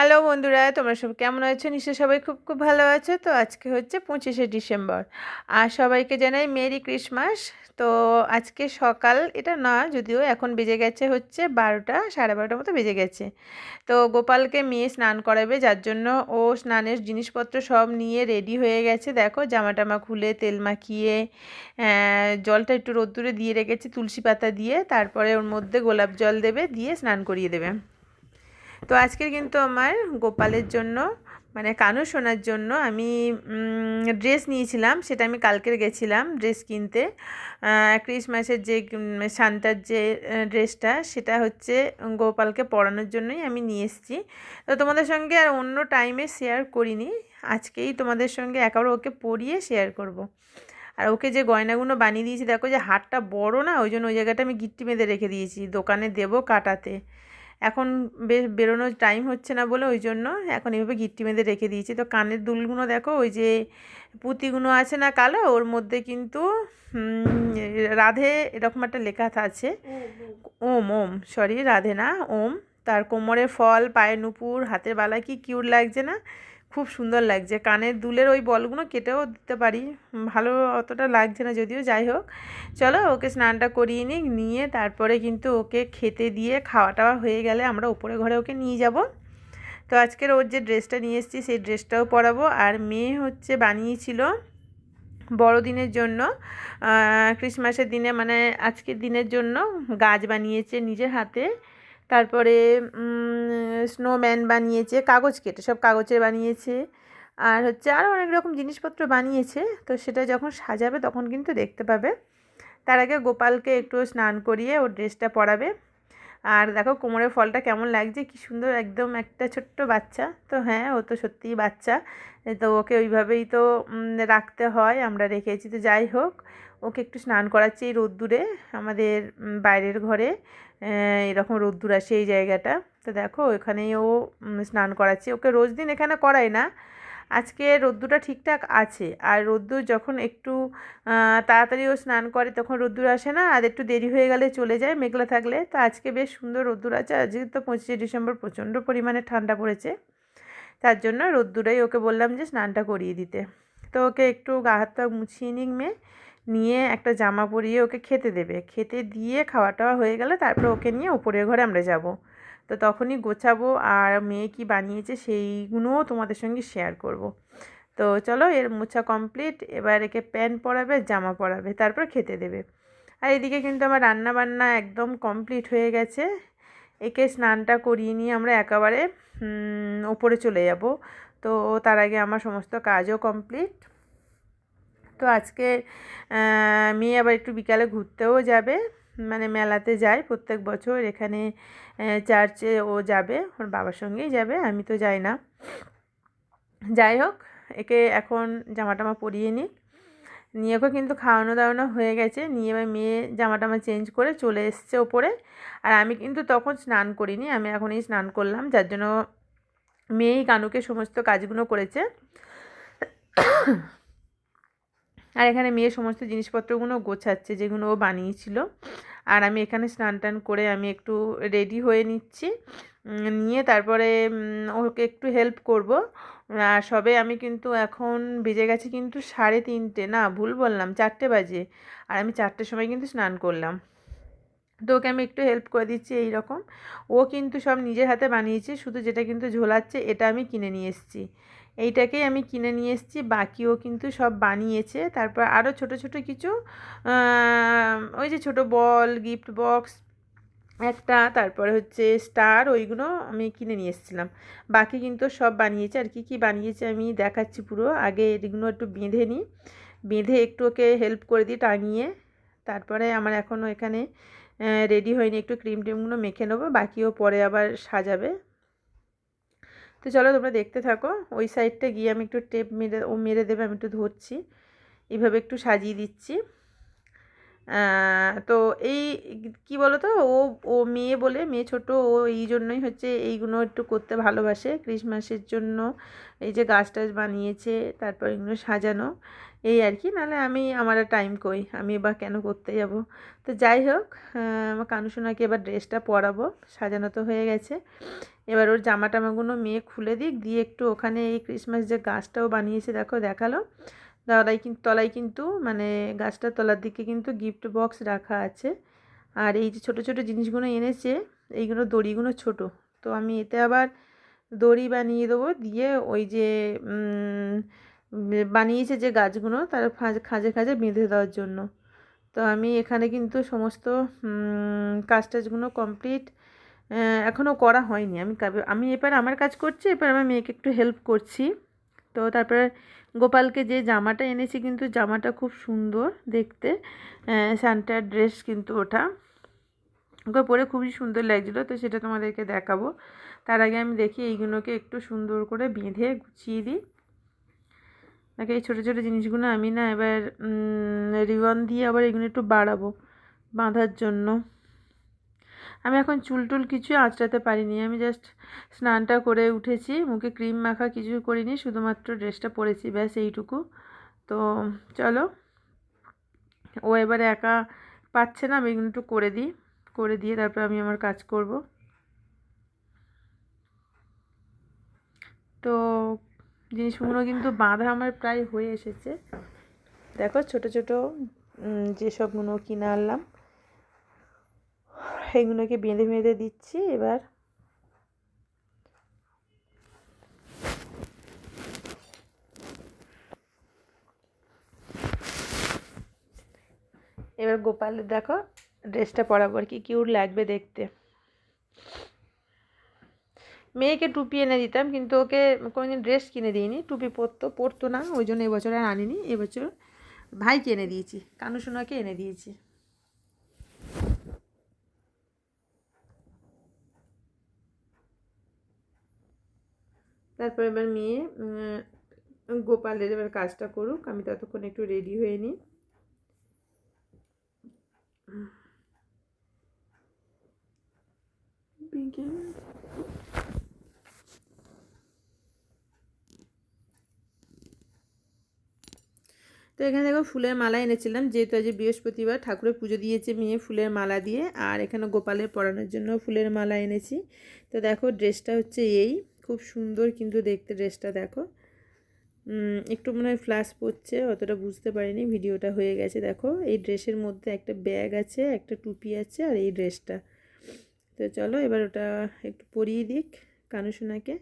Hello বন্ধুরা, তোমরা সব কেমন আছো? নিশ্চয় সবাই খুব খুব ভালো আছো। তো আজকে হচ্ছে পঁচিশে ডিসেম্বর। আর সবাইকে জানাই মেরি ক্রিসমাস। তো আজকে সকাল, এটা না, যদিও এখন বেজে গেছে হচ্ছে বারোটা, সাড়ে বারোটার মতো বেজে গেছে। তো গোপালকে মেয়ে স্নান করাবে, যার জন্য ও স্নানের জিনিসপত্র সব নিয়ে রেডি হয়ে গেছে। দেখো জামা টামা খুলে তেল মাখিয়ে জলটা একটু রোদ্দুরে দিয়ে রেখেছে, তুলসী পাতা দিয়ে। তারপরে ওর মধ্যে গোলাপ জল দেবে, দিয়ে স্নান করিয়ে দেবে। তো আজকের কিন্তু আমার গোপালের জন্য মানে কানু শোনার জন্য আমি ড্রেস নিয়েছিলাম, সেটা আমি কালকের গেছিলাম ড্রেস কিনতে। ক্রিসমাসের যে সান্তার যে ড্রেসটা সেটা হচ্ছে গোপালকে পরানোর জন্যই আমি নিয়ে এসেছি। তো তোমাদের সঙ্গে আর অন্য টাইমে শেয়ার করিনি, আজকেই তোমাদের সঙ্গে একবার ওকে পরিয়ে শেয়ার করব। আর ওকে যে গয়নাগুলো বানিয়ে দিয়েছি, দেখো যে হাটটা বড় না, ওই জন্য ওই জায়গাটা আমি গিট্টি বেঁধে রেখে দিয়েছি, দোকানে দেবো কাটাতে। এখন বেশ বেরোনোর টাইম হচ্ছে না বলে ওই জন্য এখন এইভাবে গিট্টি বেঁধে রেখে দিয়েছি। তো কানের দুলগুলো দেখো, ওই যে পুঁতিগুলো আছে না কালো, ওর মধ্যে কিন্তু রাধে এরকম একটা লেখা আছে। ওম ওম সরি রাধে না, ওম। তার কোমরে ফল, পায়ে নুপুর, হাতের বালা কি কিউর লাগছে না? খুব সুন্দর লাগছে। কানের দুলের ওই বলগুলো কেটেও দিতে পারি। ভালো অতটা লাগছে না যদিও, যাই হোক। চলো ওকে স্নানটা করিয়ে নিই, নিয়ে তারপরে কিন্তু ওকে খেতে দিয়ে খাওয়া টাওয়া হয়ে গেলে আমরা উপরে ঘরে ওকে নিয়ে যাব। তো আজকের ওর যে ড্রেসটা নিয়ে এসেছি, সেই ড্রেসটাও পরাবো। আর মেয়ে হচ্ছে বানিয়েছিল বড়দিনের জন্য ক্রিসমাসের দিনে মানে আজকের দিনের জন্য গাছ বানিয়েছে নিজের হাতে। তারপরে স্নোম্যান বানিয়েছে, কাগজ কেটে, সব কাগজের বানিয়েছে। আর হচ্ছে আরও অনেক রকম জিনিসপত্র বানিয়েছে। তো সেটা যখন সাজাবে তখন কিন্তু দেখতে পাবে। তার আগে গোপালকে একটু স্নান করিয়ে ওর ড্রেসটা পরাবে। আর দেখো কোমরের ফলটা কেমন লাগছে? কি সুন্দর একদম একটা ছোট্ট বাচ্চা। তো হ্যাঁ ও তো সত্যিই বাচ্চা। তো ওকে ওইভাবেই তো রাখতে হয়, আমরা রেখেছি। তো যাই হোক, ওকে একটু স্নান করাচ্ছি এই রোদ্দুরে, আমাদের বাইরের ঘরে। এরকম রোদ্দুর আসে এই জায়গাটা। তো দেখো, ওখানেই ও স্নান করাচ্ছে। ওকে রোজ দিন এখানে করায় না। আজকে রোদ্দুরটা ঠিকঠাক আছে। আর রোদ্দুর যখন একটু তাড়াতাড়ি ও স্নান করে তখন রোদ্দুর আসে না, আর একটু দেরি হয়ে গেলে চলে যায় মেঘলা থাকলে। তো আজকে বেশ সুন্দর রোদ্দুর আছে। আজকে তো পঁচিশে ডিসেম্বর প্রচণ্ড পরিমাণে ঠান্ডা পড়েছে। তার জন্য রোদ্দুরাই ওকে বললাম যে স্নানটা করিয়ে দিতে। তো ওকে একটু গা হাত পা মুছিয়ে নিক মেয়ে নিয়ে একটা জামা পরিয়ে ওকে খেতে দেবে। খেতে দিয়ে খাওয়া টাওয়া হয়ে গেলে তারপর ওকে নিয়ে ওপরের ঘরে আমরা যাব। তো তখনই গোছাবো আর মেয়ে কি বানিয়েছে সেইগুলোও তোমাদের সঙ্গে শেয়ার করব। তো চলো এর মোছা কমপ্লিট এবার একে প্যান্ট পরাবে, জামা পরাবে, তারপর খেতে দেবে। আর এদিকে কিন্তু আমার রান্না বান্না একদম কমপ্লিট হয়ে গেছে। একে স্নানটা করিয়ে নিয়ে আমরা একেবারে ওপরে চলে যাব। তো তার আগে আমার সমস্ত কাজও কমপ্লিট তো আজকে মেয়ে আবার একটু বিকালে ঘুরতেও যাবে। মানে মেলাতে যায় প্রত্যেক বছর। এখানে চার্চে ও যাবে, ওর বাবার সঙ্গেই যাবে, আমি তো যাই না। যাই হোক, একে এখন জামা টামা পরিয়ে নিই নিয়ে ওকে কিন্তু খাওয়ানো দাওয়ানো হয়ে গেছে। নিয়ে এবার মেয়ে জামা টামা চেঞ্জ করে চলে এসছে ওপরে। আর আমি কিন্তু তখন স্নান করিনি, আমি এখনই স্নান করলাম। যার জন্য মেয়েই কানুকে সমস্ত কাজগুলো করেছে। আর এখানে মেয়ে সমস্ত জিনিসপত্রগুলো গোছাচ্ছে, যেগুলো ও বানিয়েছিল। আর আমি এখানে স্নান টান করে আমি একটু রেডি হয়ে নিচ্ছি। নিয়ে তারপরে ওকে একটু হেল্প করব। আর সবে আমি কিন্তু এখন বেজে গেছে কিন্তু সাড়ে তিনটে, না ভুল বললাম, চারটে বাজে। আর আমি চারটের সময় কিন্তু স্নান করলাম। তো ওকে আমি একটু হেল্প করে দিচ্ছি এই রকম ও কিন্তু সব নিজের হাতে বানিয়েছে, শুধু যেটা কিন্তু ঝোলাচ্ছে, এটা আমি কিনে নিয়ে এসেছি। এইটাকেই আমি কিনে নিয়ে এসেছি, বাকিও কিন্তু সব বানিয়েছে। তারপর আরও ছোট ছোট কিছু ওই যে ছোট বল, গিফট বক্স একটা, তারপরে হচ্ছে স্টার, ওইগুলো আমি কিনে নিয়ে এসেছিলাম। বাকি কিন্তু সব বানিয়েছে, আর কি কি বানিয়েছে আমি দেখাচ্ছি পুরো। আগে এগুলো একটু বেঁধে নিই, বেঁধে একটু ওকে হেল্প করে দিই টাঙিয়ে। তারপরে আমার এখনও এখানে রেডি হয়নি, একটু ক্রিম টিমগুলো মেখে নেব, বাকিও পরে আবার সাজাবে। তো চলো তোমরা দেখতে থাকো। ওই সাইডটা গিয়ে আমি একটু টেপ মেরে, ও মেরে দেবে, আমি একটু ধরছি। এভাবে একটু সাজিয়ে দিচ্ছি। তো এই কি বলো তো ও ও মেয়ে বলে, মেয়ে ছোট, ও এই জন্যই হচ্ছে এইগুলো একটু করতে ভালোবাসে। ক্রিসমাসের জন্য এই যে গাছ টাছ বানিয়েছে, তারপর এগুলো সাজানো, এই আর কি। নাহলে আমি, আমার টাইম কই? আমি এবার কেন করতে যাব? তো যাই হোক আমার কানুসোনাকে এবার ড্রেসটা পরাবো। সাজানো তো হয়ে গেছে। এবার ওর জামা টামাগুলো মেয়ে খুলে দিক, দিয়ে একটু ওখানে এই ক্রিসমাস যে গাছটাও বানিয়েছে, দেখো, দেখাল। তলায় কিন্তু তলায় কিন্তু মানে গাছটার তলার দিকে কিন্তু গিফট বক্স রাখা আছে। আর এই যে ছোটো ছোটো জিনিসগুলো এনেছে, এইগুলো দড়িগুলো ছোট। তো আমি এতে আবার দড়ি বানিয়ে দেবো, দিয়ে ওই যে বানিয়েছে যে গাছগুলো, তার খাঁজে খাঁজে বেঁধে দেওয়ার জন্য। তো আমি এখানে কিন্তু সমস্ত কাজ টাজগুলো কমপ্লিট এখনও করা হয়নি। আমি আমি এবার আমার কাজ করছি, এবার আমার মেয়েকে একটু হেল্প করছি। তো তারপরে গোপালকে যে জামাটা এনেছি কিন্তু জামাটা খুব সুন্দর দেখতে। সান্টার ড্রেস কিন্তু ওটা। ওকে পরে খুবই সুন্দর লাগছিল, তো সেটা তোমাদেরকে দেখাবো। তার আগে আমি দেখি এইগুলোকে একটু সুন্দর করে বেঁধে গুছিয়ে দিই। নাকি এই ছোটো ছোটো জিনিসগুলো আমি না এবার রিবন দিয়ে আবার এগুলো একটু বাড়াবো বাঁধার জন্য। আমি এখন চুল টুল কিছু আঁচড়াতে পারিনি। আমি জাস্ট স্নানটা করে উঠেছি। মুখে ক্রিম মাখা কিছু করিনি, শুধুমাত্র ড্রেসটা পরেছি, ব্যাস এইটুকু। তো চলো, ও এবারে একা পাচ্ছে না, আমি এগুলো একটু করে দিই। করে দিয়ে তারপর আমি আমার কাজ করব। তো জিনিসগুলো কিন্তু বাঁধা আমার প্রায় হয়ে এসেছে। দেখো ছোট ছোট যেসবগুলো কিনে আনলাম। সেগুলোকে বেঁধে বেঁধে দিচ্ছি এবার। এবার গোপালের দেখো, ড্রেসটা পরাবো কি, কিউট লাগবে দেখতে। মেয়েকে টুপি এনে দিতাম, কিন্তু ওকে কোনোদিন ড্রেস কিনে দিইনি, টুপি পরতো পরতো না, ওই জন্য এবছর আর আনিনি, এবছর ভাইকে এনে দিয়েছি, কানুসোনাকে এনে দিয়েছি। তারপর এবার মেয়ে গোপালের এবার কাজটা করুক, আমি ততক্ষণ একটু রেডি হয়ে নিই। তো এখানে দেখো ফুলের মালা এনেছিলাম, যেহেতু আজ বৃহস্পতিবার, ঠাকুরের পুজো দিয়েছে মেয়ে ফুলের মালা দিয়ে, আর এখানে গোপালের পরানোর জন্য ফুলের মালা এনেছি। তো দেখো ড্রেসটা হচ্ছে এই। খুব সুন্দর কিন্তু দেখতে ড্রেসটা দেখো। একটু মনে হয় ফ্লাশ পড়ছে অতটা বুঝতে পারিনি, ভিডিওটা হয়ে গেছে। দেখো, এই ড্রেসের মধ্যে একটা ব্যাগ আছে, একটা টুপি আছে আর এই ড্রেসটা। তো চলো এবার ওটা একটু পরিয়ে দিক কানুসোনাকে।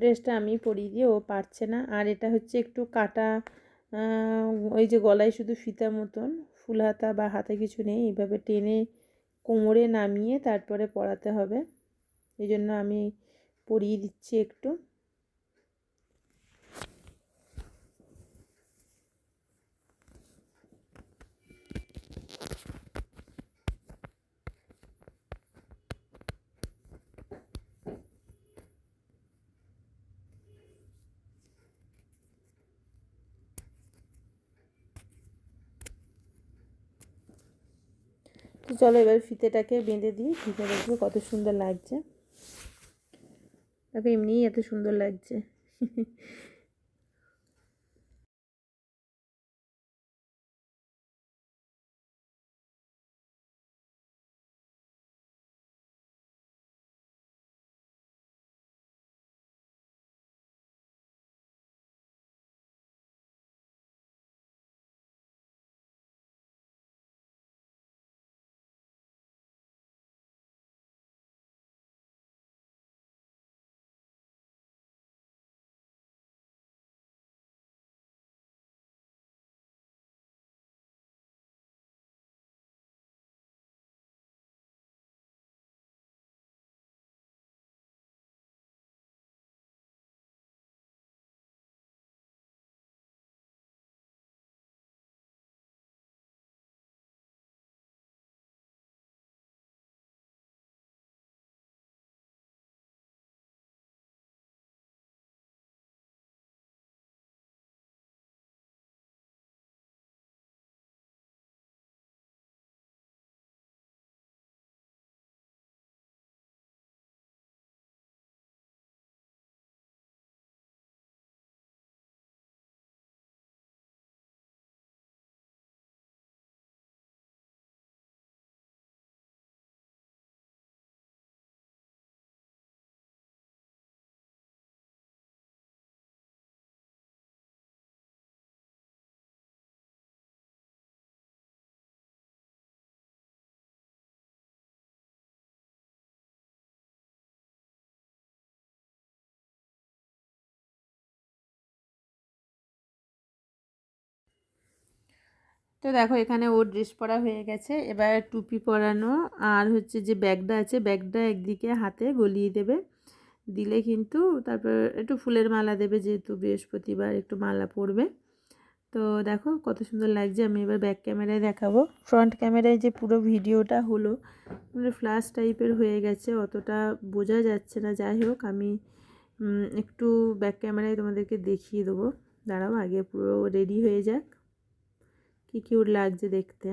ড্রেসটা আমি পরিয়ে দিয়ে ও পারছে না। আর এটা হচ্ছে একটু কাটা ওই যে গলায় শুধু ফিতা মতন, ফুল হাতা বা হাতে কিছু নেই। এইভাবে টেনে কোমরে নামিয়ে তারপরে পড়াতে হবে। এই জন্য আমি পরিয়ে দিচ্ছি একটু। তো চলো এবার ফিতেটাকে বেঁধে দিই। ফিতে দেখব কত সুন্দর লাগছে। তাকে এমনিই এত সুন্দর লাগছে। তো দেখো এখানে ওর ড্রেস পরা হয়ে গেছে। এবার টুপি পরানো, আর হচ্ছে যে ব্যাগটা আছে, ব্যাগটা একদিকে হাতে গলিয়ে দেবে। দিলে কিন্তু তারপর একটু ফুলের মালা দেবে যেহেতু বৃহস্পতিবার, একটু মালা পরবে। তো দেখো কত সুন্দর লাগছে, আমি এবার ব্যাক ক্যামেরায় দেখাবো। ফ্রন্ট ক্যামেরায় যে পুরো ভিডিওটা হলো মানে ফ্ল্যাশ টাইপের হয়ে গেছে, অতটা বোঝা যাচ্ছে না। যাই হোক, আমি একটু ব্যাক ক্যামেরায় তোমাদেরকে দেখিয়ে দেবো। দাঁড়াও, আগে পুরো রেডি হয়ে যাক। কী কিউট লাগছে দেখতে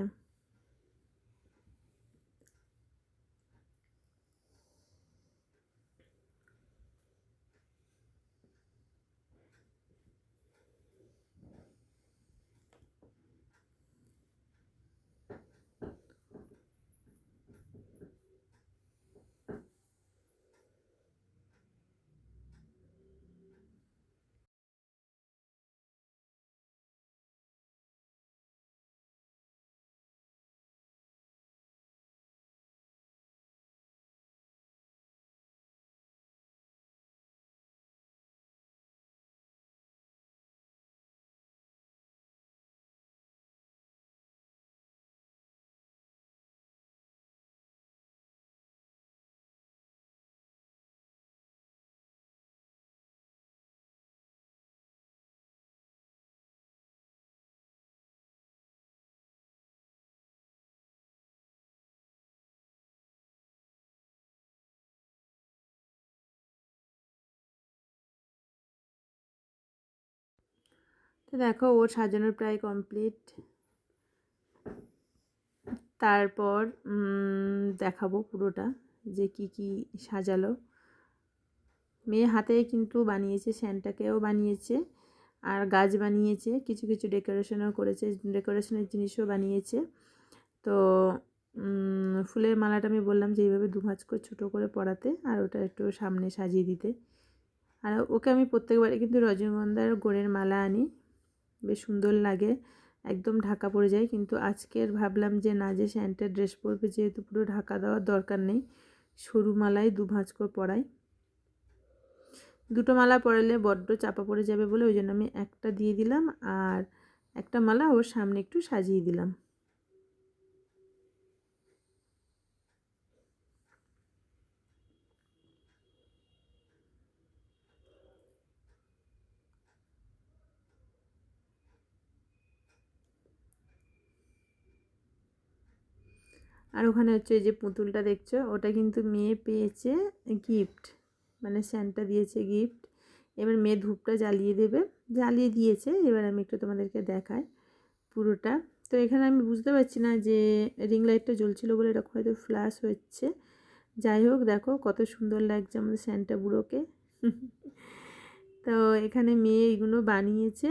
তো দেখো ওর সাজানোর প্রায় কমপ্লিট তারপর দেখাবো পুরোটা, যে কি কি সাজালো। মেয়ে হাতে কিন্তু বানিয়েছে, স্যান্টাকেও বানিয়েছে, আর গাছ বানিয়েছে, কিছু কিছু ডেকোরেশনও করেছে, ডেকোরেশনের জিনিসও বানিয়েছে। তো ফুলের মালাটা আমি বললাম যে এইভাবে দু ভাঁজ করে, ছোটো করে পড়াতে আর ওটা একটু সামনে সাজিয়ে দিতে। আর ওকে আমি প্রত্যেকবারে কিন্তু রজনীগন্ধার গোড়ের মালা আনি। বেশ সুন্দর লাগে। একদম ঢাকা পড়ে যায়। কিন্তু আজকের ভাবলাম যে, না, যে স্যান্টের ড্রেস পরবে যেহেতু পুরো ঢাকা দেওয়ার দরকার নেই। সরু মালায় দু ভাঁজ করে পরাই। দুটো মালা পরালে বড্ড চাপা পড়ে যাবে বলে ওই জন্য আমি একটা দিয়ে দিলাম আর একটা মালা ওর সামনে একটু সাজিয়ে দিলাম। আর ওখানে হচ্ছে এই যে পুতুলটা দেখছ? ওটা কিন্তু মেয়ে পেয়েছে গিফট মানে স্যান্টা দিয়েছে গিফট এবার মেয়ে ধূপটা জ্বালিয়ে দেবে। জ্বালিয়ে দিয়েছে। এবার আমি একটু তোমাদেরকে দেখাই পুরোটা। তো এখানে আমি বুঝতে পারছি না যে রিং লাইটটা জ্বলছিল বলে এরকম হয়তো ফ্ল্যাশ হচ্ছে। যাই হোক, দেখো কত সুন্দর লাগছে আমাদের স্যান্টা বুড়োকে। তো এখানে মেয়ে এগুলো বানিয়েছে।